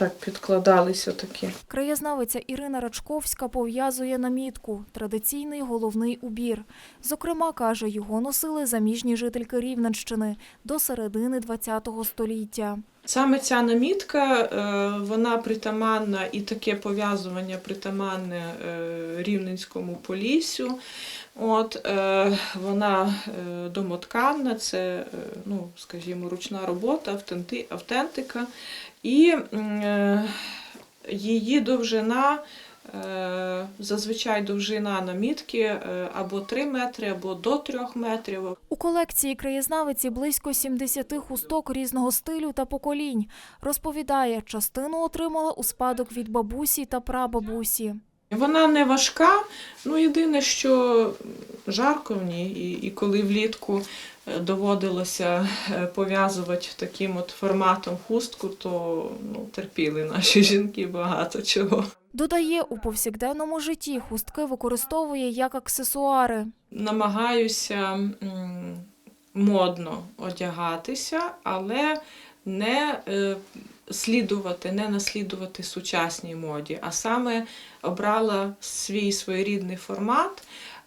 так підкладалися такі. Краєзнавиця Ірина Рачковська пов'язує намітку – традиційний головний убір. Зокрема, каже, його носили заміжні жительки Рівненщини до середини ХХ століття. Саме ця намітка, е, вона притаманна і таке пов'язування притаманне е, Рівненському полісю. От, е, вона домотканна, це, ну, скажімо, ручна робота, автентика. І її довжина, зазвичай довжина намітки е, або 3 метри, або до 3 метрів. У колекції краєзнавиці близько 70 хусток різного стилю та поколінь. Розповідає, частину отримала у спадок від бабусі та прабабусі. Вона не важка, ну єдине, що жарко в ній, і, і коли влітку е, доводилося е, пов'язувати таким от форматом хустку, то ну, терпіли наші жінки багато чого. Додає, у повсякденному житті хустки використовує як аксесуари. Намагаюся модно одягатися, але не е, слідувати, не наслідувати сучасній моді, а саме обрала свій своєрідний формат,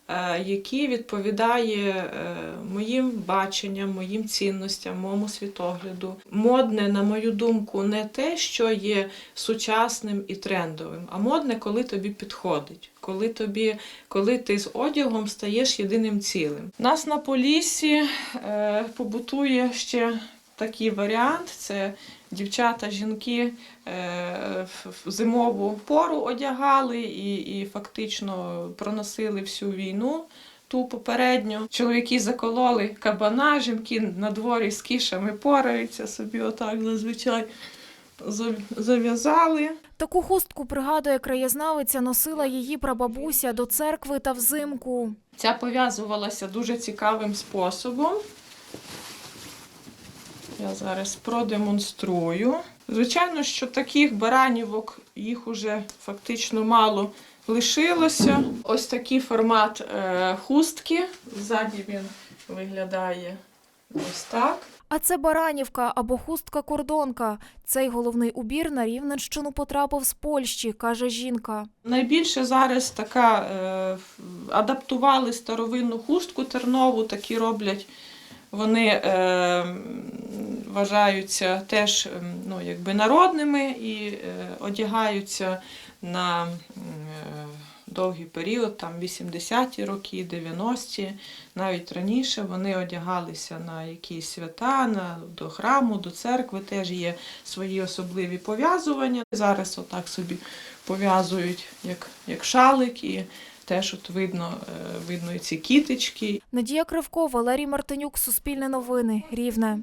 е, який відповідає е, моїм баченням, моїм цінностям, моєму світогляду. Модне, на мою думку, не те, що є сучасним і трендовим, а модне, коли тобі підходить, коли тобі, коли ти з одягом стаєш єдиним цілим. Нас на Поліссі е, побутує ще такий варіант: це дівчата, жінки е, в в зимову пору одягали і, і фактично проносили всю війну. Ту попередню чоловіки закололи кабана, жінки на дворі з кішами пораються собі, отак зазвичай зав'язали. Таку хустку, пригадує краєзнавиця, носила її прабабуся до церкви та взимку. Ця пов'язувалася дуже цікавим способом. Я зараз продемонструю. Звичайно, що таких баранівок їх уже фактично мало лишилося. Ось такий формат е, хустки. Ззаді він виглядає ось так. А це баранівка або хустка-кордонка. Цей головний убір на Рівненщину потрапив з Польщі, каже жінка. Найбільше зараз така е, адаптували старовинну хустку тернову, такі роблять. Вони е, вважаються теж ем, ну, якби народними і е, одягаються на е, довгий період, там 80-ті роки, 90-ті, навіть раніше вони одягалися на якісь свята, на, до храму, до церкви, теж є свої особливі пов'язування. Зараз отак собі пов'язують як, як шалик, і теж от видно, е, видно і ці кіточки. Надія Кривко, Валерій Мартинюк, Суспільне новини, Рівне.